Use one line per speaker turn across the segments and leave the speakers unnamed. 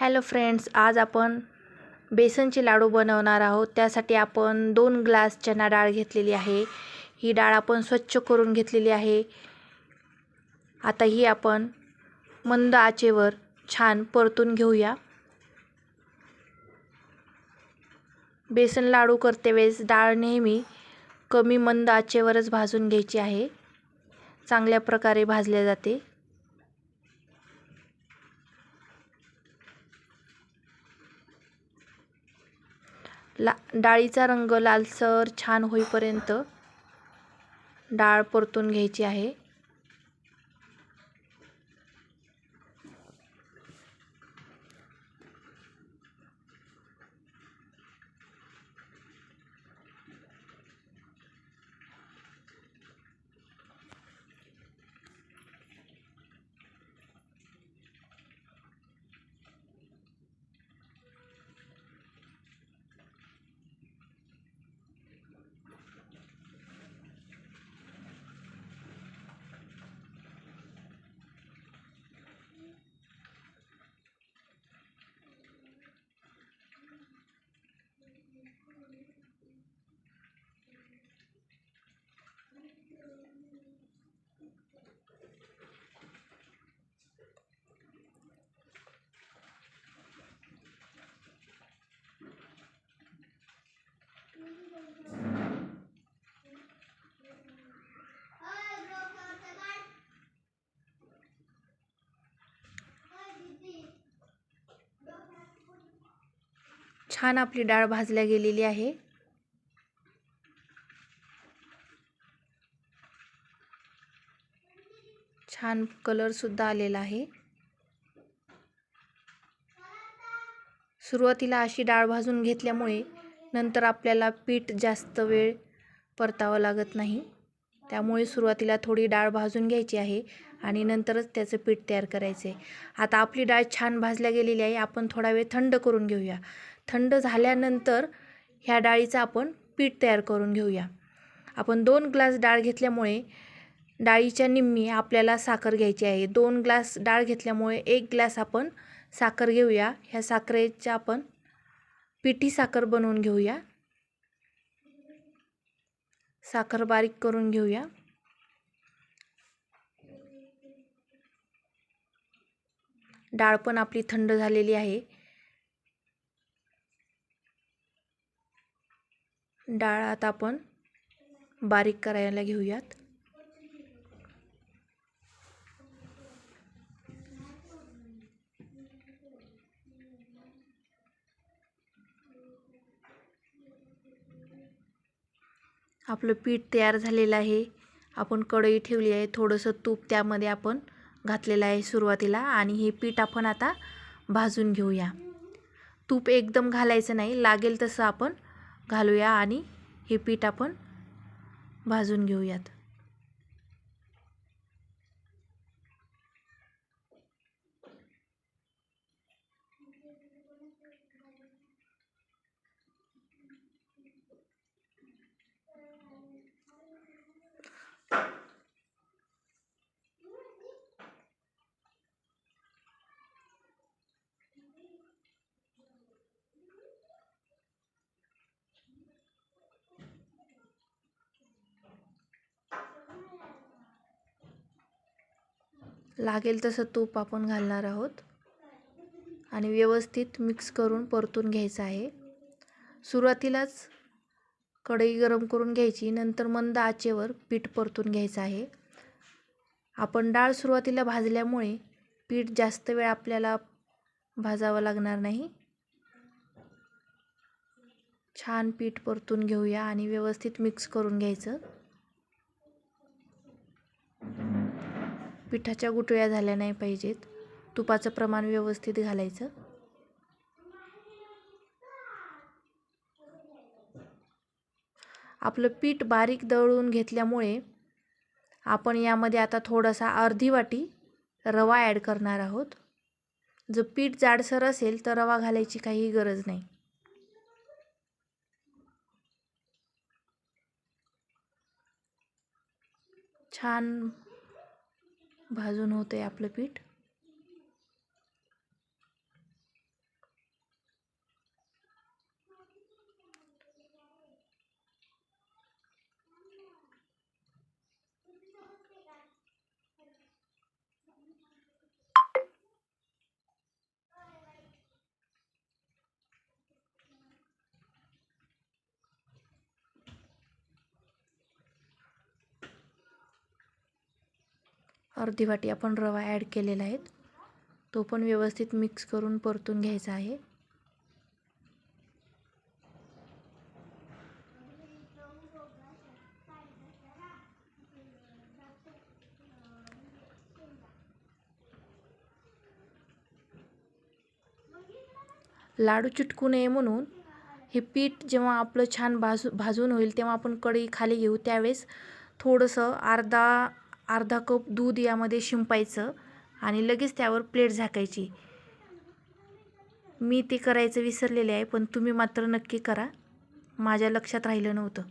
Hello friends आज आपण बेसनचे लाडू बनवणार आहोत. त्यासाठी आपण दोन ग्लास चना डाळ घेतलेली आहे. ही डाळ आपण स्वच्छ करून घेतलेली आहे. आता ही आपण मंद आचेवर छान परतून घेऊया. बेसन लाडू करते वेळेस डाळ नेहमी कमी मंद आचेवरच भाजून घ्यायची आहे. चांगल्या प्रकारे भाजल्या जाते. ला डाळीचा रंग लालसर छान होईपर्यंत डाळ परतून घ्यायची आहे. छान आपली डाळ भाजल्या गेलेली आहे. छान कलरसुद्धा आलेला आहे. सुरुवातीला अशी डाळ भाजून घेतल्यामुळे नंतर आपल्याला पीठ जास्त वेळ परतावं लागत नाही. त्यामुळे सुरुवातीला थोडी डाळ भाजून घ्यायची आहे आणि नंतरच त्याचं पीठ तयार करायचं आहे आता आपली डाळ छान भाजल्या गेलेली आहे. आपण थोडा वेळ थंड करून घेऊया. थंड झाल्यानंतर ह्या डाळीचं आपण पीठ तयार करून घेऊया. आपण दोन ग्लास डाळ घेतल्यामुळे डाळीच्या निम्मी आपल्याला साखर घ्यायची आहे. दोन ग्लास डाळ घेतल्यामुळे एक ग्लास आपण साखर घेऊया. ह्या साखरेच्या आपण पिठी साखर बनवून घेऊया. साखर बारीक करून घेऊया. डाळ पण आपली थंड झालेली आहे. डाळ आता आपण बारीक करायला घेऊयात. आपलं पीठ तयार झालेलं आहे. आपण कढई ठेवली आहे. थोडंसं तूप त्यामध्ये आपण घातलेलं आहे सुरुवातीला आणि हे पीठ आपण आता भाजून घेऊया. तूप एकदम घालायचं नाही. लागेल तसं आपण घालूया आणि हे पीठ आपण भाजून घेऊयात. लागेल तसं तूप आपण घालणार आहोत. आणि व्यवस्थित मिक्स करून परतून घ्यायचं आहे. सुरुवातीलाच कढई गरम करून घ्यायची नंतर मंद आचेवर पीठ परतून घ्यायचं आहे. आपण डाळ सुरुवातीला भाजल्यामुळे पीठ जास्त वेळ आपल्याला भाजावं लागणार नाही. छान पीठ परतून घेऊया आणि व्यवस्थित मिक्स करून घ्यायचं. पिठाच्या गुटळ्या झाल्या नाही पाहिजेत. तुपाचं प्रमाण व्यवस्थित घालायचं. आपलं पीठ बारीक दळून घेतल्यामुळे आपण यामध्ये आता थोडासा अर्धी वाटी रवा ॲड करणार आहोत. जर पीठ जाडसर असेल तर रवा घालायची काही गरज नाही. छान भाजून होतं आहे आपलं पीठ. अर्धी वाटी आपण रवा ॲड केलेला आहे. तो पण व्यवस्थित मिक्स करून परतून घ्यायचा आहे. लाडू चिटकू नये म्हणून हे पीठ जेव्हा आपलं छान भाजू भाजून होईल तेव्हा आपण कढई खाली घेऊ. त्यावेळेस थोडंसं अर्धा अर्धा कप दूध यामध्ये शिंपायचं आणि लगेच त्यावर प्लेट झाकायची. मी ते करायचं विसरलेले आहे पण तुम्ही मात्र नक्की करा. माझ्या लक्षात राहिलं नव्हतं.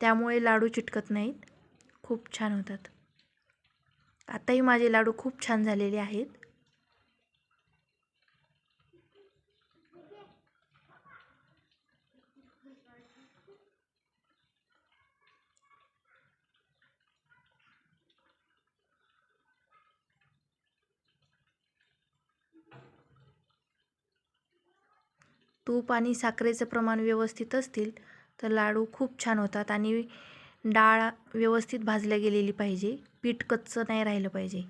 त्यामुळे लाडू चिटकत नाहीत. खूप छान होतात. आताही माझे लाडू खूप छान झालेले आहेत. तूप आणि साखरेचं प्रमाण व्यवस्थित असतील तर लाडू खूप छान होतात आणि डाळ व्यवस्थित भाजल्या गेलेली पाहिजे. पीठ कच्चं नाही राहिलं पाहिजे.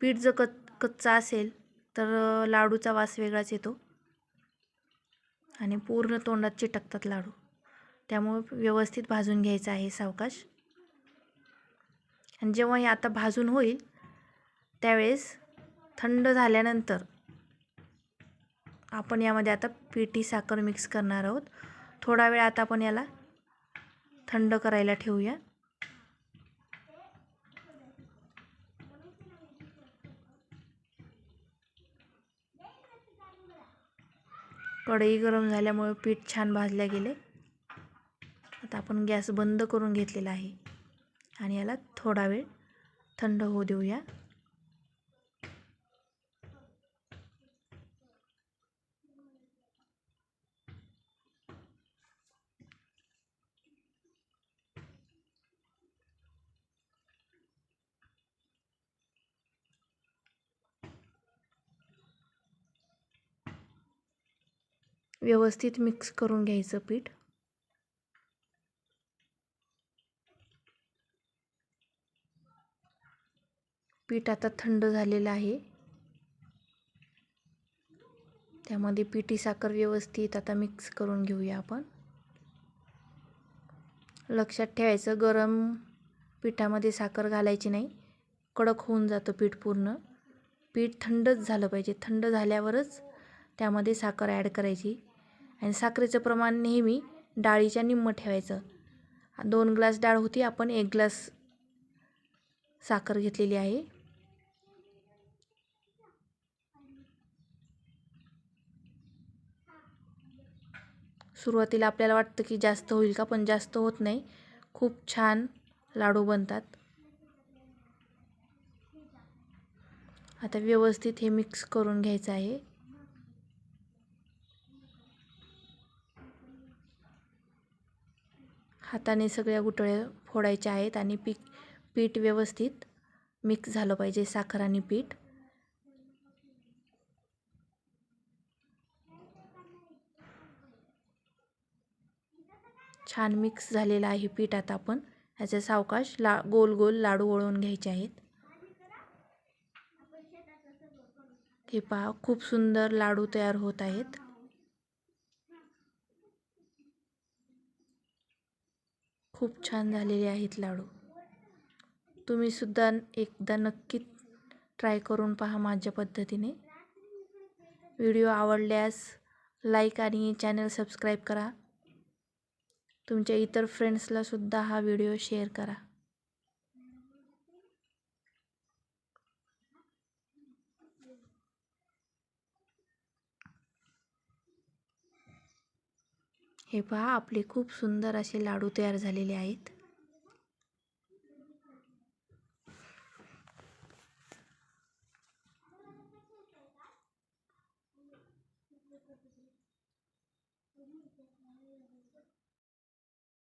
पीठ जर कच कच्चा असेल तर लाडूचा वास वेगळाच येतो. आणि पूर्ण तोंडात चिटकतात लाडू. त्यामुळे व्यवस्थित भाजून घ्यायचं आहे सावकाश. आणि जेव्हा हे आता भाजून होईल त्यावेळेस थंड झाल्यानंतर आपण यामध्ये आता पिठी साखर मिक्स करणार आहोत. थोडा वेळ आता आपण याला थंड करायला ठेवूया. कढई गरम झाल्यामुळे पीठ छान भाजल्या गेले. आता आपण गॅस बंद करून घेतलेला आहे. आणि याला थोडा वेळ थंड होऊ देऊया. व्यवस्थित मिक्स करून घ्यायचं पीठ. पीठ आता थंड झालेलं आहे. त्यामध्ये पिठी साखर व्यवस्थित आता मिक्स करून घेऊया आपण. लक्षात ठेवायचं गरम पिठामध्ये साखर घालायची नाही. कडक होऊन जातं पीठ पूर्ण. पीठ थंडच झालं पाहिजे. थंड झाल्यावरच त्यामध्ये साखर ॲड करायची. आणि साखरेचं प्रमाण नेहमी डाळीच्या निम्मं ठेवायचं. दोन ग्लास डाळ होती आपण एक ग्लास साखर घेतलेली आहे. सुरुवातीला आपल्याला वाटतं की जास्त होईल का पण जास्त होत नाही. खूप छान लाडू बनतात. आता व्यवस्थित हे मिक्स करून घ्यायचं आहे. हाताने सगळ्या गुटळ्या फोडायच्या आहेत आणि पीक पीठ व्यवस्थित मिक्स झालं पाहिजे साखर आणि पीठ. छान मिक्स झालेलं आहे पीठ आता आपण. ह्याचे सावकाश ला गोल गोल लाडू वळवून घ्यायचे आहेत. हे पहा खूप सुंदर लाडू तयार होत आहेत. खूप छान झालेले आहेत लाडू. तुम्हीसुद्धा एकदा नक्की ट्राय करून पहा माझ्या पद्धतीने. व्हिडिओ आवडल्यास लाईक आणि चॅनल सबस्क्राईब करा. तुमच्या इतर फ्रेंड्सलासुद्धा हा व्हिडिओ शेअर करा. हे पहा आपले खूप सुंदर असे लाडू तयार झालेले आहेत.